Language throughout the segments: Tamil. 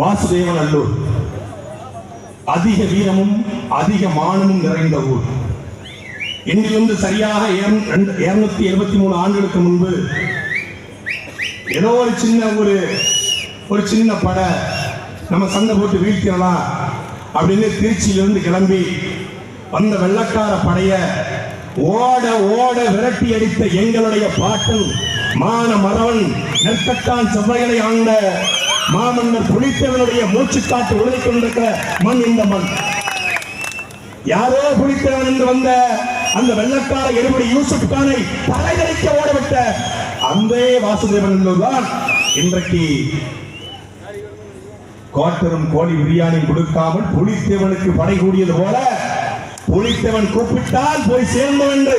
வாசுதேவன் அல்லூர். அதிக வீரமும் அதிக மானமும் நிறைந்த ஊர். இன்றிலிருந்து சரியாக இருநூத்தி எழுபத்தி மூணு ஆண்டுகளுக்கு முன்பு ஏதோ ஒரு சின்ன ஒரு ஒரு சின்ன படை நம்ம சண்டை போட்டு வீழ்த்திடலாம் அப்படின்னு திருச்சியிலிருந்து கிளம்பி வந்த வெள்ளக்கார படைய ஓட ஓட விரட்டி அடித்த எங்களுடைய பாட்டன் மான மரவன் நெற்கட்டான் செவ்வைகளை ஆண்ட மாமன்னர் புலித்தேவனுடைய மூச்சுக்காட்டு உழுதி கொண்டிருக்கிற மண் இந்த மண். யாரோ புலித்தேவன் என்று வந்த அந்த வெள்ளக்கார எடுபடி யூசுப் கானை தலைகரிக்க ஓடவிட்ட அந்த வாசுதேவன் என்பதுதான் இன்றைக்கு கோட்டரும் கோழி பிரியாணி கொடுக்காமல் புலித்தேவனுக்கு படை கூடியது போல புலித்தேவன் கூப்பிட்டால் போய் சேர்ந்தோம் என்று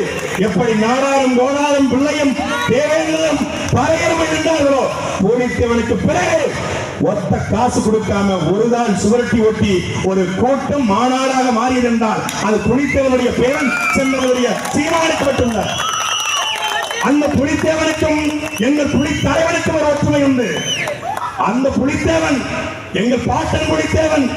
எப்படி நாடாரும் கோடாரும் பிள்ளையும் தேவேந்திரம் பறையரும் இருந்தார்களோ புலித்தேவனுக்கு பிறகு ஒத்த காசு கொடுக்காம ஒருதான் சுவரட்டி ஒட்டி ஒரு கூட்டம் மாநாடாக மாறியிருந்தால் அது புலித்தேவனுடைய பேரன் சென்றவருடைய சீமானுக்கு மட்டும்தான் அந்த புலித்தேவனுக்கும் எங்கள் புலி தலைவனுக்கும் ஒரு ஒற்றுமை உண்டு. அந்த புலித்தேவன் எங்கள் பாட்டன் புலித்தேவன்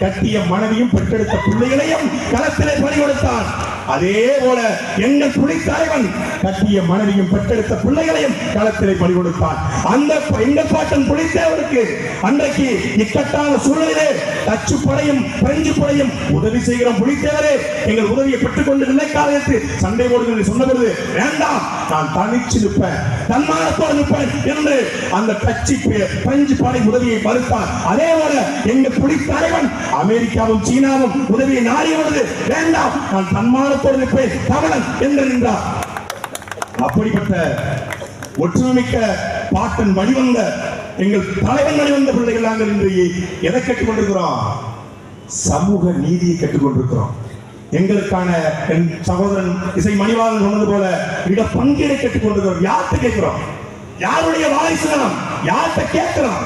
கட்டிய மனைவியும் பெற்றெடுத்த பிள்ளைகளையும் களத்திலே பறி கொடுத்தான் அதே போல எங்கள் புலி தலைவன் கட்டிய மனைவியும் பெற்றெடுத்த பிள்ளைகளையும் களத்திலே பலி கொடுத்தான் அந்த எங்கள் பாட்டன் புலித்தேவருக்கு அன்றைக்கு இக்கட்டான சூழ்நிலையிலே டச்சு படையும் பிரெஞ்சு படையும் உதவி செய்கிற புலித்தேவரே எங்கள் உதவியை பெற்றுக்கொண்டு நிலைக்காலத்து சண்டை போடுங்கள் சொன்ன பொழுது வேண்டாம் நான் தனிச்சு நிற்பேன் தன்மானத்தோடு நிற்பேன் என்று அந்த கட்சி பிரெஞ்சு படை உதவியை மறுத்தார் அதே போல எங்கள் புலி அமெரிக்காவும் சீனாவும் உதவியை நாடியவரது வேண்டாம் நான் தன்மானத்தோடு பேர் தமிழன் என்று நின்றார். அப்படிப்பட்ட ஒற்றுமிக்க பாட்டன் வழிவந்த எங்கள் தலைவன் வழிவந்த பிள்ளைகள் நாங்கள் இன்று எதை கற்றுக்கொண்டிருக்கிறோம் சமூக நீதியை கற்றுக்கொண்டிருக்கிறோம் எங்களுக்கான என் சகோதரன் இசை மணிவாளன் சொன்னது போல இட பங்கீடை கற்றுக்கொண்டிருக்கிறோம் யார்கிட்ட கேட்கிறோம்? யாருடைய வாரிசு நாம்? யார்கிட்ட கேட்கிறோம்?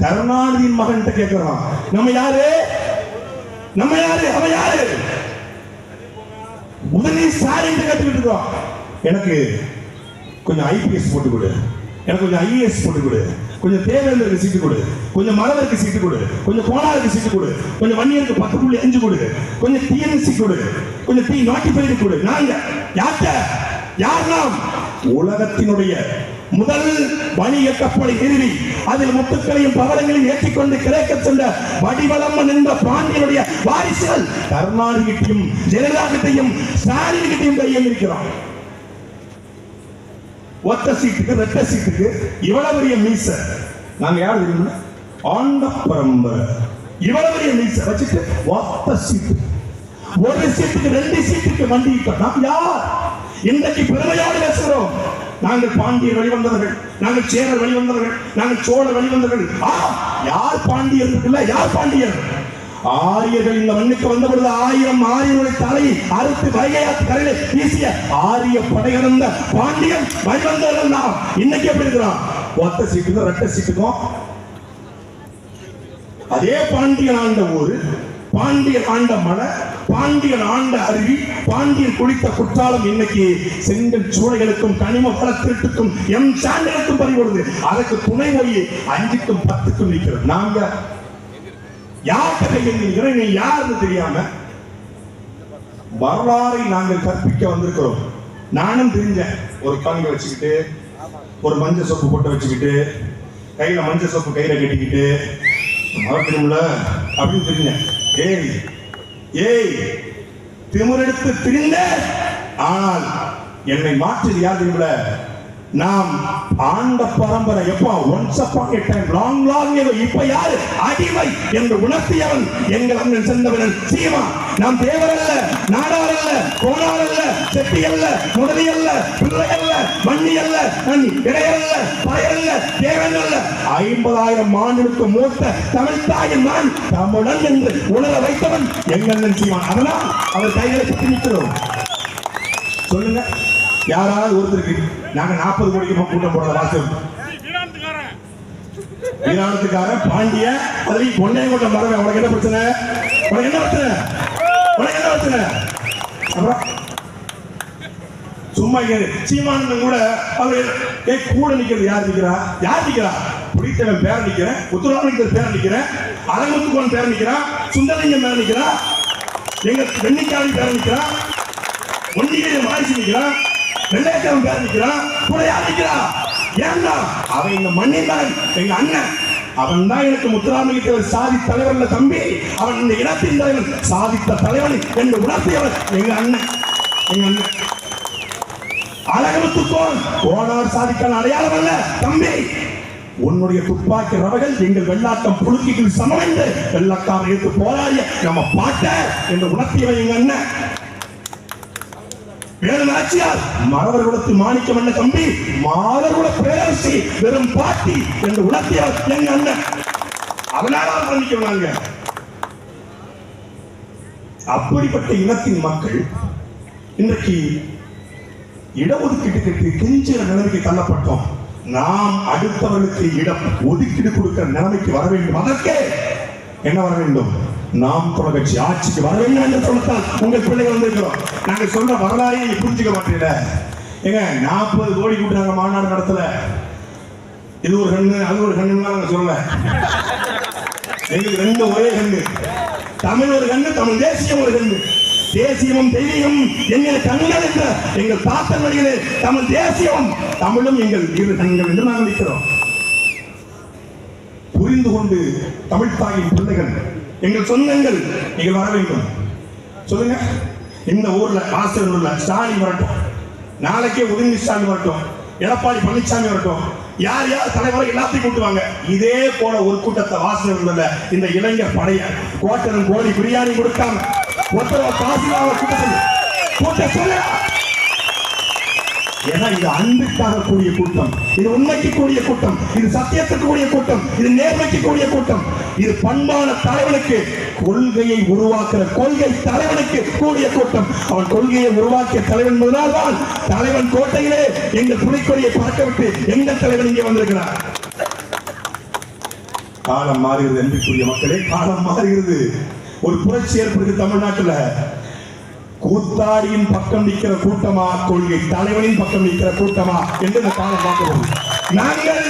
கருணாநிதியின் மகன் கேட்கிறோம். நம்ம யாரு? நம்ம யாரு? அவ யாரு? உடனே சார் என்று கற்றுக்கிட்டு இருக்கோம். எனக்கு கொஞ்சம் ஐபிஎஸ் போட்டு கொடு. எனக்கு கொஞ்சம் ஐஏஎஸ் போட்டு கொடு. கொஞ்சம் தேவேந்தருக்கு சீட்டு கொடு. கொஞ்சம் மலருக்கு சீட்டு கொடு. கொஞ்சம் கோணாருக்கு சீட்டு கொடு. கொஞ்சம் வன்னியருக்கு பத்து புள்ளி அஞ்சு கொடு. கொஞ்சம் டிஎன்சி கொடு. கொஞ்சம் டி நாட்டிஃபைடு கொடு. நாங்க யார்கிட்ட? யார் நாம்? உலகத்தினுடைய முதல் வணிக கப்பலை நிறுவி அதில் முத்துக்களையும் பவளங்களையும் ஏற்றிக்கொண்டு கிழக்க சென்ற வடிவளம் நின்ற பாண்டியனுடைய வாரிசுகள் கருணாநிதிகிட்டையும் ஜெயலலிதா கிட்டையும் ஸ்டாலின் கிட்டையும் கையில் இருக்கிறோம் ஒத்த சீட்டுக்கு ரெட்ட சீட்டுக்கு இவ்வளவு பெரிய மீச. நாங்க யார் தெரியுமா? ஆண்ட பரம்பரை இவ்வளவு பெரிய மீச வச்சுட்டு ஒத்த சீட்டு. ஒரு சீட்டுக்கு ரெண்டு சீட்டுக்கு வண்டி நாம் யார்? இன்றைக்கு பெருமையோடு பேசுகிறோம். நாங்கள் பாண்டியர் வழிவந்தவர்கள் நாங்கள் சேரர் வழிவந்தவர்கள் நாங்கள் சோழர் வழிவந்தவர்கள். யார் பாண்டியர் இருக்குல்ல யார் பாண்டியர்? ஆரியர்கள் இந்த மண்ணுக்கு வந்த பொழுது ஆயிரம் ஆரியருடைய தலை அறுத்து வைகையாத்து கரையில வீசிய ஆரிய படையிறந்த பாண்டியன் வழிவந்தவர்கள் நாம் இன்னைக்கு எப்படி இருக்கிறோம் ஒத்த சீட்டுக்கும் ரெட்ட சீட்டுக்கும். அதே பாண்டியன் ஆண்ட ஊரு பாண்டியன் ஆண்ட மலை பாண்டியன் ஆண்ட அருவி பாண்டியன் குளித்த குற்றாலம் இன்னைக்கு செங்கல் சூளைகளுக்கும் கனிம வளத்திற்கும் எம் சாண்டலுக்கும் பறிபடுது. அதற்கு துணை போய் அஞ்சுக்கும் பத்துக்கும் நிற்கிறது. நாங்க யார்கிட்ட எங்கள் இறைவன் யாருன்னு தெரியாம வரலாறை நாங்கள் கற்பிக்க வந்திருக்கிறோம். நானும் தெரிஞ்சேன். ஒரு கலங்க வச்சுக்கிட்டு ஒரு மஞ்சள் சோப்பு போட்டு வச்சுக்கிட்டு கையில மஞ்சள் சோப்பு கையில கட்டிக்கிட்டு மறக்கணும்ல? அப்படின்னு தெரிஞ்சேன். ஏய் ஏய் திமுரெடுத்து திரிந்த ஆனால் என்னை மாற்றியது யார் தெரியுமில நாம் ஆண்ட பரம்பரை எப்போ? Once upon time long long ஏதோ இப்ப யாரு? அடிமை என்று உணர்த்தியவன் எங்கள் அண்ணன் சென்றவன் சீமா. நாம் தேவரல்ல நாடா நாடார் அல்ல கோணார் அல்ல செட்டி அல்ல முதலி அல்ல பிள்ளை அல்ல மண்ணி அல்ல நன் இடையல்ல பயல்ல தேவன் அல்ல. ஐம்பதாயிரம் ஆண்டுகளுக்கு மூத்த தமிழ் தாயின் நான் தமிழன் என்று உணர வைத்தவன் எங்கள் அண்ணன் சீமான் அதனால் அவர் கைகளை பற்றி நிற்கிறோம். சொல்லுங்க யாராவது ஒருத்தருக்கு நாங்க நாற்பது கோடிக்கு கூட்டம் போடுற வாசல் ஈரானத்துக்காரன் பாண்டிய அதுலயும் பொன்னைய கூட்டம் வரவேன் உனக்கு என்ன பிரச்சனை? உனக்கு என்ன பிரச்சனை? உனக்கு என்ன பிரச்சனை? அப்புறம் சும்மா இங்க சீமானந்தன் கூட அவர் ஏ கூட நிக்கிறது யார் நிக்கிறா? யார் நிக்கிறா? புலித்தேவன் பேர நிக்கிறேன் உத்தரவாதம் பேர நிக்கிறேன் அழகுத்துக்கோன் பேர நிக்கிறான் சுந்தரலிங்கம் பேர நிக்கிறான் எங்க வெண்ணிக்காவி பேர நிக்கிறான் ஒன்றிய மாரிசி நிக்கிறான் வெள்ளையக்காரன் பேர் நிக்கிறான் புலையா நிக்கிறான் ஏன்டா? அவன் இந்த மண்ணின் மகன் எங்க அண்ணன். அவன் தான் எனக்கு முத்துராமலிங்கவர் சாதி தலைவர்ல தம்பி. அவன் இந்த இனத்தின் தலைவன் சாதித்த தலைவன் என்று உணர்த்தியவன் எங்க அண்ணன். எங்க அண்ணன். அழகத்துக்கோன் கோடார் சாதிக்கான அடையாளம் அல்ல. தம்பி உன்னுடைய துப்பாக்கி ரவைகள் எங்கள் வெள்ளாட்டம் புழுக்கிகள் சமம் என்று எடுத்து போராடிய நம்ம பாட்ட என்று உணர்த்தியவன் எங்க அண்ணன். வேறு நாச்சியார் மறவர் குலத்து மாணிக்கம் என்ன தம்பி மாதர்குல பேரரசி வெறும் பாட்டி என்று உணர்த்தியவர் எங்க அண்ணன். அதனால பண்ணிக்கிறாங்க அப்படிப்பட்ட இனத்தின் மக்கள் இன்றைக்கு இடஒதுக்கீட்டுக்கு கெஞ்சிற நிலைமைக்கு தள்ளப்பட்டோம். நாம் அடுத்தவர்களுக்கு இடம் ஒதுக்கீடு கொடுக்கிற நிலைமைக்கு வர வேண்டும். அதற்கே என்ன வர வேண்டும்? நாம் தொலைக்கட்சி ஆட்சிக்கு வர வேண்டும் என்று சொல்லத்தான் உங்கள் பிள்ளைகள் வந்திருக்கிறோம். நாங்க சொல்ற வரலாறையே புரிஞ்சுக்க மாட்டீங்க ஏங்க நாற்பது கோடி கூட்டாங்க மாநாடு நடத்தல. இது ஒரு கண்ணு அது ஒரு கண்ணுன்னு நாங்க சொல்லல. எங்களுக்கு ரெண்டு ஒரே கண்ணு. தமிழ் ஒரு கண்ணு தமிழ் தேசியம் ஒரு கண்ணு. தேசியமும் தெய்வீகம் எங்கள் கண்கள் என்ற எங்கள் தாத்தன் வழிகளே தமிழ் தேசியம் தமிழும் எங்கள் இரு கண்கள் என்று நாங்கள் நிற்கிறோம். புரிந்து கொண்டு தமிழ் தாயின் பிள்ளைகள் எங்கள் சொந்தங்கள் நீங்கள் வர வேண்டும். சொல்லுங்க. இந்த ஊர்ல ஆசிரியர் உள்ள ஸ்டாலின் வரட்டும். நாளைக்கே உதயநிதி ஸ்டாலின் வரட்டும். எடப்பாடி பழனிசாமி வரட்டும். யார் யார் தலைவரை எல்லாத்தையும் கூட்டுவாங்க. இதே போல ஒரு கூட்டத்தை வாசனை இந்த இளைஞர் படைய கோட்டரும் கோழி பிரியாணி கொடுக்காம ஒருத்தர காசிலாவ கூட்டத்தில் கூட்ட சொல்ல. ஏன்னா இது அன்புக்காக கூடிய கூட்டம். இது உண்மைக்கு கூடிய கூட்டம். இது சத்தியத்துக்கு கூடிய கூட்டம். இது நேர்மைக்கு கூடிய கூட்டம். இது பண்பான தலைவனுக்கு கொள்கையை உருவாக்குற கொள்கை தலைவனுக்கு கூடிய கூட்டம். அவன் கொள்கையை உருவாக்கிய தலைவன் என்பதனால்தான் தலைவன் கோட்டையிலே எங்கள் புலிக்கொடியை பறக்க விட்டு எங்கள் தலைவன் இங்கே வந்திருக்கிறார். காலம் மாறுகிறது என்பதற்குரிய மக்களே. காலம் மாறுகிறது. ஒரு புரட்சி ஏற்படுது தமிழ்நாட்டில். கூத்தாடியின் பக்கம் நிற்கிற கூட்டமா கொள்கை தலைவனின் பக்கம் நிற்கிற கூட்டமா என்று இந்த காலம் பார்க்கிறோம் நாங்கள்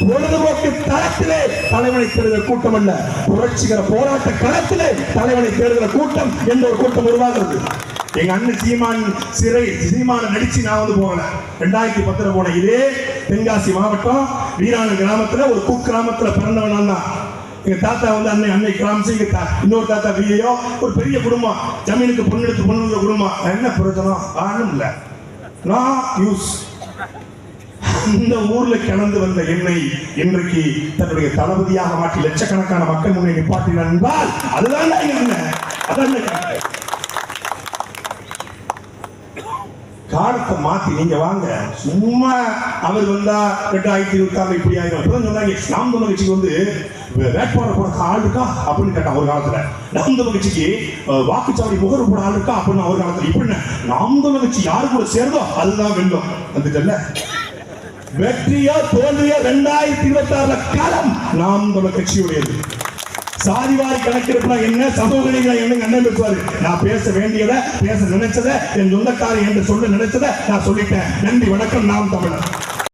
பொழுதுபோக்கு தளத்திலே தலைவனை தேடுகிற கூட்டம் அல்ல. புரட்சிகர போராட்ட களத்திலே தலைவனை தேடுகிற கூட்டம் என்ற ஒரு கூட்டம் உருவாகிறது. எங்க அண்ணன் சீமான் சிறை சீமான நடிச்சு நான் வந்து போனேன் ரெண்டாயிரத்தி பத்துல போன இதே தென்காசி மாவட்டம் வீராண கிராமத்துல ஒரு குக் கிராமத்துல பிறந்தவன் தான். எங்க தாத்தா வந்து அன்னை அன்னை கிராமம் எங்க இன்னொரு தாத்தா பிஏயோ ஒரு பெரிய குடும்பம். ஜமீனுக்கு பொண்ணு எடுத்து பொண்ணு உள்ள குடும்பம். என்ன பிரயோஜனம்? ஆனும் இல்ல. நான் யூஸ். இந்த ஊர்ல கிளந்து வந்த என்னை இன்றைக்கு தன்னுடைய தளபதியாக மாற்றி லட்சக்கணக்கான மக்கள் முன்னே நிப்பாட்டினார் என்றால் அதுதான் என்ன? அதான் காலத்தை மாத்தி நீங்க வாங்க. சும்மா அவர் வந்தா ரெண்டாயிரத்தி இருபத்தி ஆறு இப்படி ஆயிரம். சொன்னாங்க நாம் கட்சிக்கு வந்து வேட்பாளர் போட ஆள் இருக்கா? அப்படின்னு கேட்டான் ஒரு காலத்துல. நாம் தமிழ் கட்சிக்கு வாக்குச்சாவடி முகர் போட ஆள் இருக்கா? அப்படின்னு ஒரு காலத்துல. இப்படி என்ன? நாம் தமிழ் கட்சி யாரு கூட சேர்ந்தோ அதுதான் வெல்லும் வந்துட்டல்ல. வெற்றியோ தோல்வியோ ரெண்டாயிரத்தி இருபத்தி ஆறுல காலம் நாம் தமிழ் கட்சியுடையது. சாதிவாரி கணக்கெடுப்புனா என்ன? சமூக நீதினா என்ன அண்ணன் பேசுவாரு. நான் பேச வேண்டியதை பேச நினைச்சதை என் சொந்தக்காரன் என்று சொல்ல நினைச்சதை நான் சொல்லிட்டேன். நன்றி வணக்கம் நாம் தமிழர்.